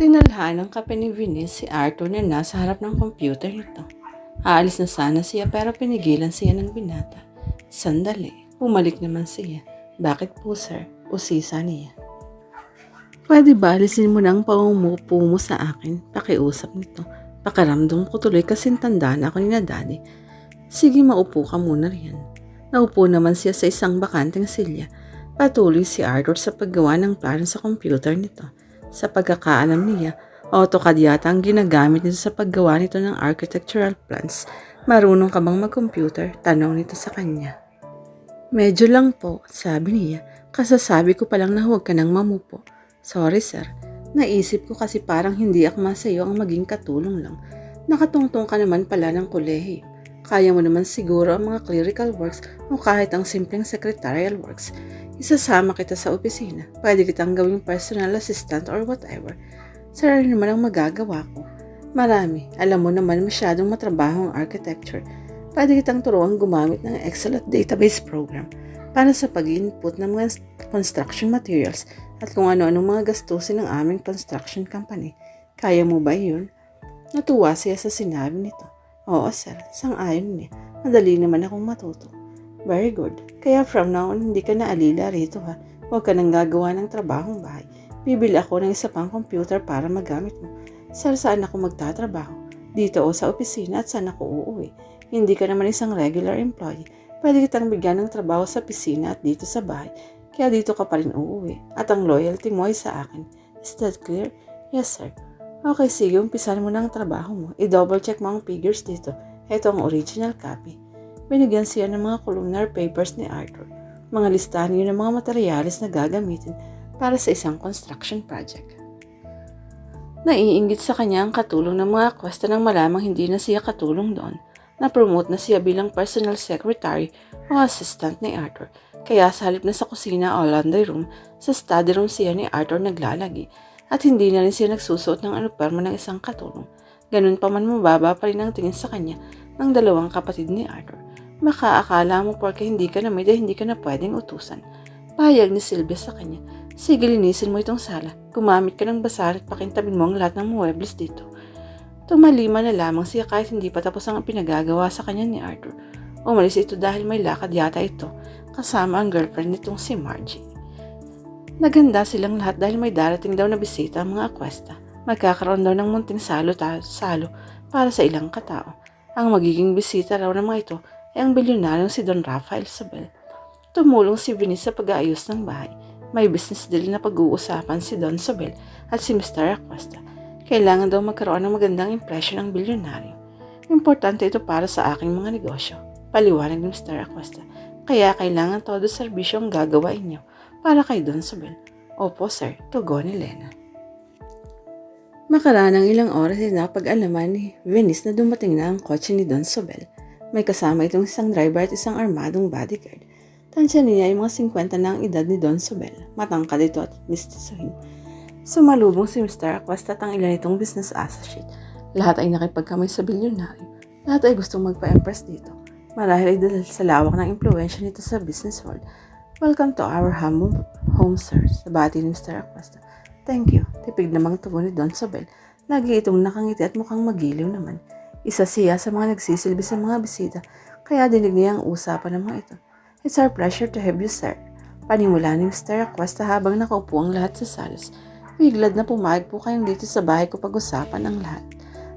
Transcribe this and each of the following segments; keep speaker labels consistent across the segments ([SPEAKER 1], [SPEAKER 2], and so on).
[SPEAKER 1] Tinalhan ng kape ni Vince si Arthur na nasa harap ng computer nito. Aalis na sana siya pero pinigilan siya ng binata. Sandali, bumalik naman siya. Bakit po sir? Usisa niya. Pwede ba alisin mo ng pangumupo mo sa akin? Pakiusap nito. Pakaramdam ko tuloy kasi tanda na ako ni na daddy. Sige maupo ka muna riyan. Naupo naman siya sa isang bakanteng silya. Patuloy si Arthur sa paggawa ng plano sa computer nito. Sa pagkakaalam niya, AutoCAD yata ang ginagamit nito sa paggawa nito ng architectural plans. Marunong ka bang mag-computer? Tanong nito sa kanya. Medyo lang po, sabi niya. Kasasabi ko palang na huwag ka nang mamupo. Sorry sir, naisip ko kasi parang hindi akma sa iyo ang maging katulong lang. Nakatungtong ka naman pala ng kolehiyo. Kaya mo naman siguro ang mga clerical works o kahit ang simpleng secretarial works. Isasama kita sa opisina. Pwede kitang gawing personal assistant or whatever. Sir, ano naman ang magagawa ko? Marami. Alam mo naman masyadong matrabaho ang architecture. Pwede kitang turuan gumamit ng Excel at database program para sa pag-input ng mga construction materials at kung ano-anong mga gastusin ng aming construction company. Kaya mo ba yun? Natuwa siya sa sinabi nito. Oo sir, sang-ayon niya. Madali naman akong matuto. Very good. Kaya from now on, hindi ka na alila rito ha. Huwag ka nang gagawa ng trabahong bahay. Bibili ako ng isa pang computer para magamit mo. Sir, saan ako magtatrabaho? Dito o sa opisina at saan ako uuwi? Hindi ka naman isang regular employee. Pwede kitang bigyan ng trabaho sa opisina at dito sa bahay. Kaya dito ka pa rin uuwi. At ang loyalty mo ay sa akin. Is that clear? Yes, sir. Okay, sige, umpisan mo na trabaho mo. I-double check mo ang figures dito. Ito ang original copy. Binigyan siya ng mga columnar papers ni Arthur. Mga listahan yun ng mga materyales na gagamitin para sa isang construction project. Naiingit sa kanya ang katulong ng mga kwesta nang malamang hindi na siya katulong doon. Na-promote na siya bilang personal secretary o assistant ni Arthur. Kaya sa halip na sa kusina o laundry room, sa study room siya ni Arthur naglalagi at hindi na rin siya nagsusuot ng anuperma ng isang katulong. Ganun pa man mababa pa rin ang tingin sa kanya ng dalawang kapatid ni Arthur. Makaakala mo porke hindi ka na may hindi ka na pwedeng utusan. Pahayag ni Sylvia sa kanya. Sige, linisin mo itong sala. Gumamit ka ng basar at pakintabin mo ang lahat ng muebles dito. Tumalima na lamang siya kahit hindi pa tapos ang pinagagawa sa kanya ni Arthur. Umalis ito dahil may lakad yata ito kasama ang girlfriend nitong si Margie. Naganda silang lahat dahil may darating daw na bisita ang mga akwesta. Magkakaroon daw ng munting salo, salo para sa ilang katao. Ang magiging bisita raw ng mga ito ay ang bilyonaryong si Don Rafael Sabel. Tumulong si Venice sa pag-aayos ng bahay. May business deal na pag-uusapan si Don Sabel at si Mr. Acosta. Kailangan daw magkaroon ng magandang impresyon ang bilyonaryo. Importante ito para sa aking mga negosyo. Paliwanag ni Mr. Acosta. Kaya kailangan todo serbisyo ang gagawain niyo para kay Don Sabel. Opo sir, tugon ni Lena. Makaraan ng ilang oras ay napag-alaman ni Venice na dumating na ang kotse ni Don Sobel. May kasama itong isang driver at isang armadong bodyguard. Tansya niya ay mga 50 na ang edad ni Don Sobel. Matangkad ito at mistisohin. Sumalubong si Mr. Acosta at ang ilan itong business associate. Lahat ay nakipagkamay sa bilyonaryo. Lahat ay gustong magpa-impress dito. Marahil ay dahil sa lawak ng impluensya nito sa business world. Welcome to our humble home, sir. Sabati ni Mr. Acosta. Thank you. Tipig namang tugon ni Don Sobel. Lagi itong nakangiti at mukhang magiliw naman. Isa siya sa mga nagsisilbi sa mga bisita, kaya dinig niya ang usapan ng mga ito. It's our pleasure to have you, sir. Panimula ni Mr. Acosta habang nakaupo ang lahat sa salas. Biglad na pumayag po kayong dito sa bahay ko pag-usapan ang lahat.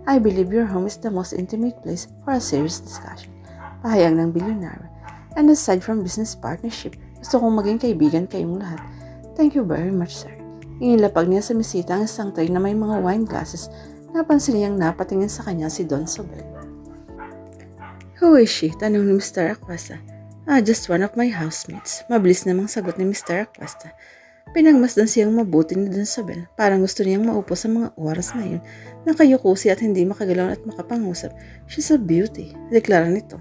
[SPEAKER 1] I believe your home is the most intimate place for a serious discussion. Pahayag ng bilyonaryo. And aside from business partnership, gusto kong maging kaibigan kayong lahat. Thank you very much, sir. Inilapag niya sa misita ang isang tray na may mga wine glasses. Napansin niyang napatingin sa kanya si Don Sobel. Who is she? Tanong ni Mr. Acosta. Ah, just one of my housemates. Mabilis namang sagot ni Mr. Acosta. Pinagmasdan siyang mabuti ni Don Sobel. Parang gusto niyang maupo sa mga oras na yun. Nakayukusi at hindi makagalaw at makapangusap. She's a beauty. Deklara nito.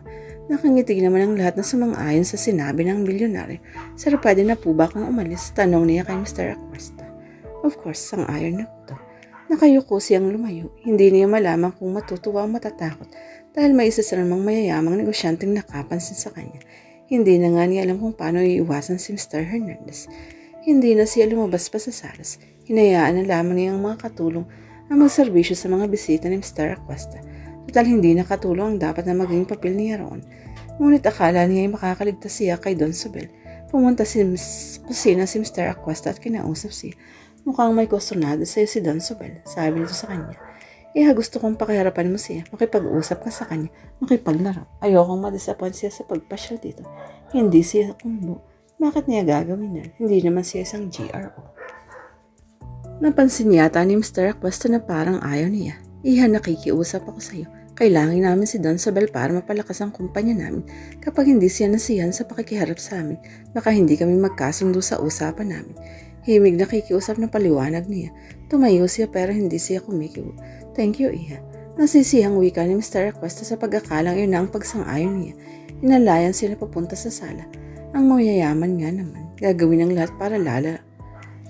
[SPEAKER 1] Nakangitig naman ang lahat na sumang-ayon sa sinabi ng bilyonaryo. Sir, pwede na po ba akong umalis? Tanong niya kay Mr. Acosta. Of course, sang-ayon na ito. Nakayuko siyang lumayo. Hindi niya malaman kung matutuwa o matatakot dahil may isa sa namang mayayamang negosyanteng nakapansin sa kanya. Hindi na nga niya alam kung paano iiwasan si Mr. Hernandez. Hindi na siya lumabas pa sa salas. Hinayaan na lamang niya ang mga katulong ang magserbisyo sa mga bisita ni Mr. Acosta. Total hindi na katulong ang dapat na maging papel niya roon. Ngunit akala niya ay makakaligtas siya kay Don Sobel. Pumunta si Miss kusina si Mr. Acosta at kinausap siya. Mukhang may kustunado sa'yo si Don Sobel, sabi nito sa kanya. Iha gusto kong pakiharapan mo siya, makipag-usap ka sa kanya, makipaglaro. Ayokong madisappoint siya sa pagpasyal dito. Hindi siya kumbo. Bakit niya gagawin yan? Hindi naman siya isang GRO. Napansin yata ni Mr. Aquesta na parang ayaw niya. Iha nakikiusap ako sa'yo. Kailangan namin si Don Sobel para mapalakas ang kumpanya namin. Kapag hindi siya nasiyan sa pakikiharap sa amin, baka hindi kami magkasundo sa usapan namin. Himig na kikiusap na paliwanag niya. Tumayo siya pero hindi siya kumikiw. Thank you, Iha. Nasisihang wika ni Mr. Aquesta sa pagkakalang yun na ang pagsang-ayon niya. Inalayan sila papunta sa sala. Ang mayayaman nga naman, gagawin ang lahat para lala,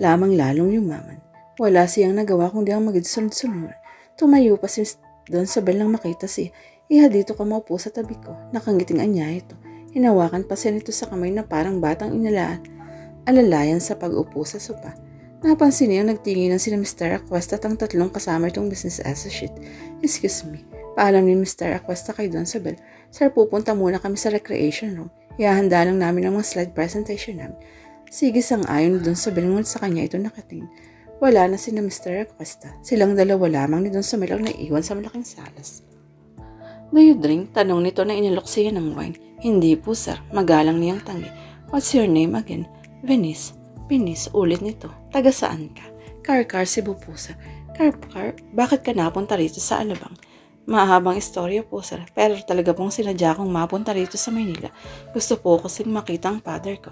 [SPEAKER 1] lamang lalong yumaman. Wala siyang nagawa kundi ang magidsunod-sunod. Tumayo pa si Don Sabel nang makita siya. Iha dito ka maupo sa tabi ko. Nakangiting anya ito. Hinawakan pa siya nito sa kamay na parang batang inalaan. Alalayan sa pag-upo sa sopa. Napansin niya nagtinginan sila Mr. Aquesta at ang tatlong kasama itong business associate. Excuse me. Paalam ni Mr. Aquesta kay Don Sabel. Sir, pupunta muna kami sa recreation room. Ihahanda lang namin ang mga slide presentation namin. Sige sang ayon Don Sabel ngunit sa kanya ito nakatingin. Wala na sina Mr. Acosta. Silang dalawa lamang ni Don Samuel ang naiwan sa malaking salas. Do you drink? Tanong nito na inilok siya ng wine. Hindi po sir, magalang niyang tangi. What's your name again? Venice. Venice, ulit nito. Taga saan ka? Car-car, Cebu po sir. Car-car, bakit ka napunta rito sa Alabang? Mahabang istorya po sir, pero talaga pong sinadya kong mapunta rito sa Maynila. Gusto po kasing makita ang father ko.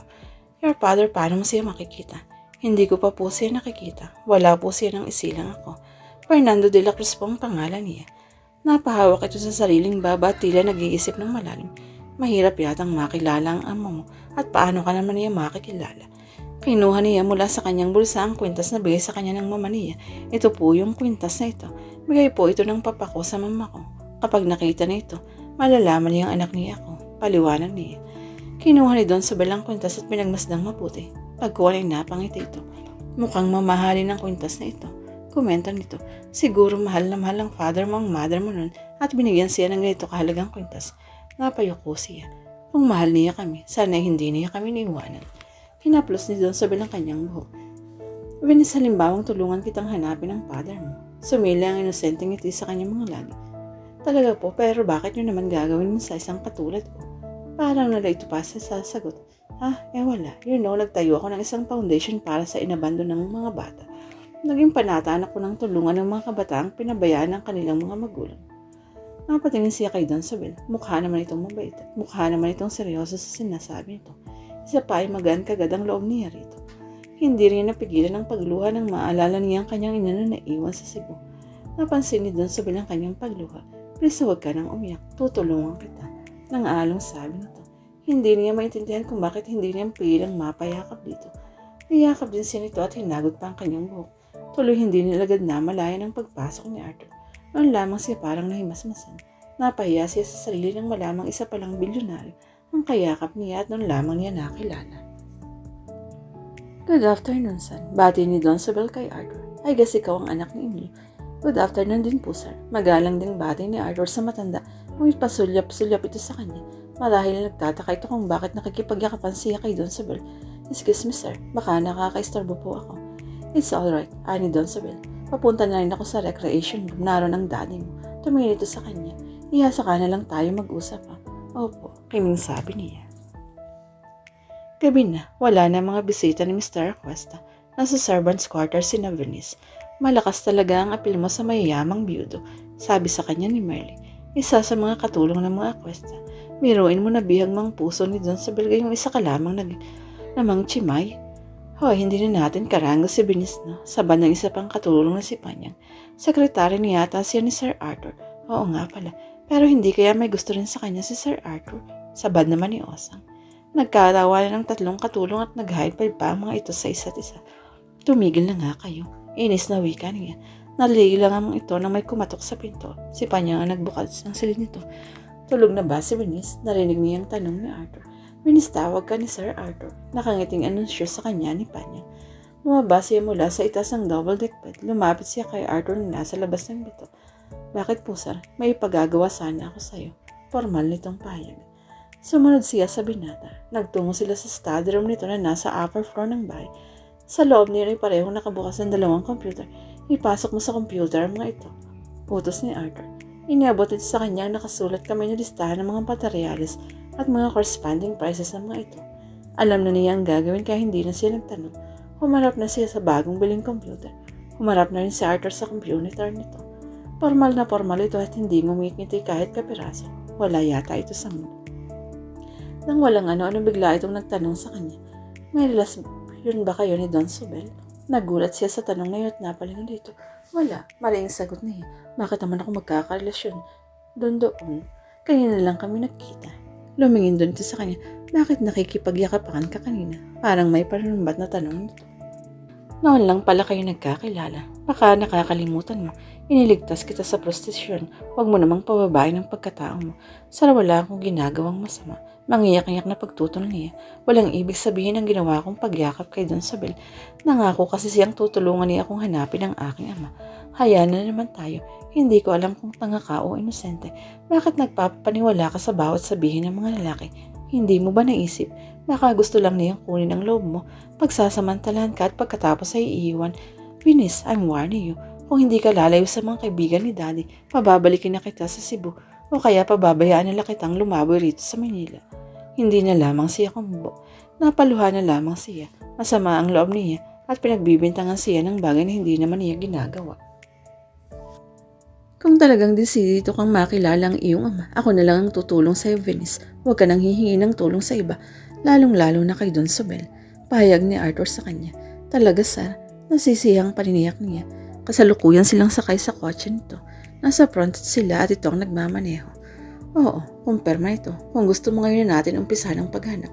[SPEAKER 1] Your father, paano mo siya makikita? Hindi ko pa po siya nakikita. Wala po siya nang isilang ako. Fernando de la Cruz po ang pangalan niya. Napahawak ito sa sariling baba at tila nag-iisip ng malalim. Mahirap yatang makilala ang ama mo at paano ka naman niya makikilala. Kinuha niya mula sa kanyang bulsa ang kwintas na bigay sa kanya ng mama niya. Ito po yung kwintas na ito. Bigay po ito ng papa ko sa mama ko. Kapag nakita na ito, malalaman niya ang anak niya ako. Paliwanag niya. Kinuha ni Don sa balang kwintas at pinagmasdang maputi. Pagkuha ni napangiti ito. Mukhang mamahalin ang kwintas na ito. Komento nito. Siguro mahal na mahal ang father mo ang mother mo nun at binigyan siya ng ganito kahalagang kwintas. Napayoko siya. Kung mahal niya kami, sana hindi niya kami niiwanan. Hinaplos ni Don sa bilang kanyang buhok. Venice halimbawang tulungan kitang hanapin ang father mo. Sumili ang inosenteng ngiti sa kanyang mga labi. Talaga po, pero bakit nyo naman gagawin mo sa isang katulad ko? Parang nalaito pa sa sasagot. Ah, eh wala. You know, nagtayo ako ng isang foundation para sa inabando ng mga bata. Naging panataan ako ng tulungan ng mga kabataang pinabayaan ng kanilang mga magulang. Napatingin siya kay Don Sabel. Mukha naman itong mabait. Mukha naman itong seryoso sa sinasabi nito. Isa pa ay magaan kagad ang loob niya rito. Hindi rin napigilan ng pagluha nang maalala niya ang kanyang ina na naiwan sa Cebu. Napansin ni Don Sabel ang kanyang pagluha. Please huwag ka nang umiyak. Tutulungan kita. Nang along sabi nito. Hindi niya maintindihan kung bakit hindi niya pilang mapayakap dito. Niyakap din siya nito at hinagot pa ang kanyang buhok. Tuloy hindi nilagad na malaya ng pagpasok ni Arthur. Noon lamang siya parang nahimasmasan. Napahiya siya sa sarili ng malamang isa palang bilyonaryo ang kayakap niya at noon lamang niya nakilala. Good afternoon, son. Bati ni Don Sabel kay Arthur. I guess ikaw ang anak ni Emil. Good afternoon din po, sir. Magalang ding bati ni Arthur sa matanda, ngunit pasulyap-sulyap ito sa kanya. Marahil nagtataka ito kung bakit nakikipagyakapan siya kay Don Sabel. Excuse me, sir. Baka nakakaistorbo po ako. It's alright, ani Don Sabel. Papunta na rin ako sa recreation room. Naroon ang daddy mo. Tumingin ito sa kanya. Ihasa ka na lang tayo mag-usap, ha? Opo, kiming sabi niya. Gabi na, wala na mga bisita ni Mr. Acosta. Nasa servants' quarters si Venice. Malakas talaga ang apil mo sa mayayamang biyudo, sabi sa kanya ni Merly. Isa sa mga katulong ng mga Acosta. Biruin mo na bihag mang puso ni Don sa Belga yung isa ka lamang nag namang chimay. Hoy, hindi na natin karango si Venice no. Saban ng isa pang katulong na si Panyang. Sekretary niya yata siya ni Sir Arthur. Oo nga pala. Pero hindi kaya may gusto rin sa kanya si Sir Arthur. Sabad naman ni Osang. Nagkatawa na ng tatlong katulong at nag-high five pa mga ito sa isa't isa. Tumigil na nga kayo. Inis na wika niya. Nalili lang ang ito na may kumatok sa pinto. Si Panyang ang nagbukas ng silid nito. Tulog na ba si Venice? Narinig niya ang tanong ni Arthur. Venice, tawag ka ni Sir Arthur. Nakangiting anunsyo sa kanya ni Panyang. Bumaba siya mula sa itaas ng double-deck bed. Lumapit siya kay Arthur na nasa labas ng bito. Bakit po sir? May ipagagawa sana ako sa'yo. Formal nitong payag. Sumunod siya sa binata. Nagtungo sila sa study room nito na nasa upper floor ng bahay. Sa loob niya ay parehong nakabukas ng dalawang computer. Ipasok mo sa computer ang mga ito. Utos ni Arthur. Iniabot ito sa kanya ang nakasulat kami na listahan ng mga materials at mga corresponding prices ng mga ito. Alam na niya ang gagawin kaya hindi na siya nagtanong. Humarap na siya sa bagong biling computer. Humarap na rin si Arthur sa computer nito. Formal na formal ito at hindi ngumikiti kahit kapiraso. Wala yata ito sa mundo. Nang walang ano-ano bigla itong nagtanong sa kanya. May relasyon ba kayo ni Don Sobel? Nagulat siya sa tanong na yun at napalingon dito. Wala. Maling sagot niya. Bakit naman ako magkakarelasyon? Doon doon. Kanina lang kami nagkita. Lumingin doon ito sa kanya. Bakit nakikipagyakapakan ka kanina? Parang may panumbat na tanong nito. Noon lang pala kayo nagkakilala. Baka nakakalimutan mo. Iniligtas kita sa prostisyon. Huwag mo namang pababain ang pagkatao mo. Sara wala akong ginagawang masama. Mangiyak-iyak na pagtutol niya. Walang ibig sabihin ang ginawa kong pagyakap kay Don Sabel. Nangako kasi siyang tutulungan niya akong hanapin ang aking ama. Hayaan na naman tayo. Hindi ko alam kung tanga ka o inosente. Bakit nagpapaniwala ka sa bawat sabihin ng mga lalaki? Hindi mo ba naisip? Baka gusto lang niyang kunin ang loob mo. Pagsasamantalahan ka at pagkatapos ay iiwan. Binis, I'm warning you. Kung hindi ka lalayo sa mga kaibigan ni Daddy, pababalikin na kita sa Cebu o kaya pababayaan nila kitang lumaboy rito sa Manila. Hindi na lamang siya kumubo. Napaluha na lamang siya. Masama ang loob niya at pinagbibintangan siya ng bagay na hindi naman niya ginagawa. Kung talagang desidido kang makilala ang iyong ama, ako na lang ang tutulong sa iyo, Venice. Huwag ka nang hihingi ng tulong sa iba, lalong-lalo na kay Don Sobel. Pahayag ni Arthur sa kanya. Talaga, sir, nasisiyang paniniyak niya. Kasalukuyan silang sakay sa kotse nito. Nasa front sila at ito ang nagmamaneho. Oo, kumpirma ito. Kung gusto mo ngayon natin umpisahan ang paghanap.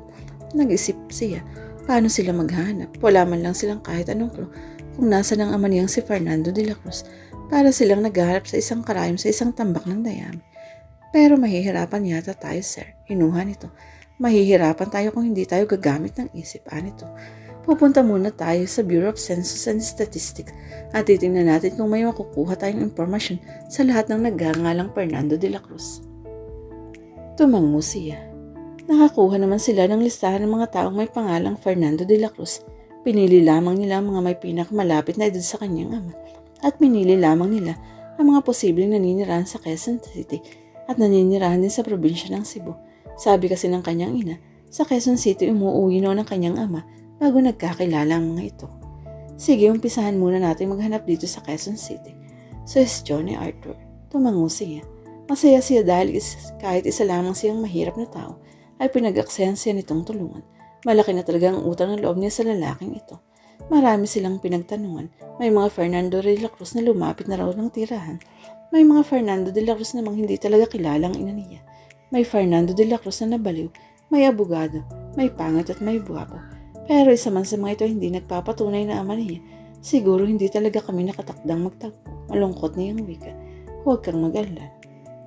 [SPEAKER 1] Nag-isip siya. Paano sila maghanap? Wala man lang silang kahit anong clue kung nasa ng ama niyang si Fernando de la Cruz para silang naghahanap sa isang karayom sa isang tambak ng dayami. Pero mahihirapan yata tayo, sir. Hinuha nito. Mahihirapan tayo kung hindi tayo gagamit ng isipan nito. Pupunta muna tayo sa Bureau of Census and Statistics at titingnan natin kung may makukuha tayong impormasyon sa lahat ng nagngangalang Fernando de la Cruz. Tumango siya. Nakakuha naman sila ng listahan ng mga taong may pangalang Fernando de la Cruz. Pinili lamang nila ang mga may pinakamalapit na edad sa kanyang ama at pinili lamang nila ang mga posibleng naninirahan sa Quezon City at naninirahan din sa probinsya ng Cebu. Sabi kasi ng kanyang ina, sa Quezon City umuuwi noon ang kanyang ama bago nagkakilala ang mga ito. Sige, umpisahan muna natin maghanap dito sa Quezon City. Suggestion ni Arthur. Tumango siya. Masaya siya dahil is, kahit isa lamang siyang mahirap na tao, ay pinag-aksayan siya nitong tulungan. Malaki na talaga ang utang ng loob niya sa lalaking ito. Marami silang pinagtanungan. May mga Fernando de la Cruz na lumapit na raw ng tirahan. May mga Fernando de la Cruz namang hindi talaga kilala ang ina niya. May Fernando de la Cruz na nabaliw. May abogado. May pangit at may buwapo. Pero isa man sa mga ito hindi nagpapatunay na ama niya. Siguro hindi talaga kami nakatakdang magtagpo. Malungkot niyang wika. Huwag kang mag-alala.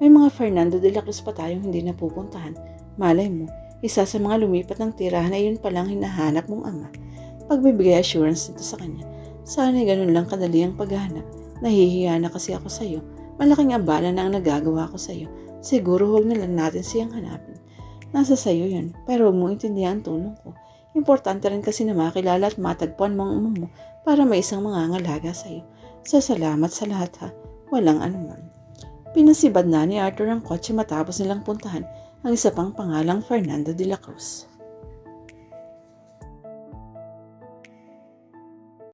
[SPEAKER 1] May mga Fernando de la Cruz pa tayong hindi napupuntahan. Malay mo, isa sa mga lumipat ng tirahan ay yun palang hinahanap mong ama. Pagbibigay assurance nito sa kanya. Sana ganun lang kadali ang paghahanap. Nahihiya na kasi ako sa iyo. Malaking abala na ang nagagawa ko sa iyo. Siguro huwag na lang natin siyang hanapin. Nasa sayo yun, pero huwag mo intindihan ang tulong ko. Importante rin kasi na makilala at matagpuan mo ang ama mo para may isang mangangalaga sa iyo. So salamat sa lahat ha. Walang anuman. Pinasibad na ni Arthur ang kotse matapos nilang puntahan ang isa pang pangalang Fernando de la Cruz.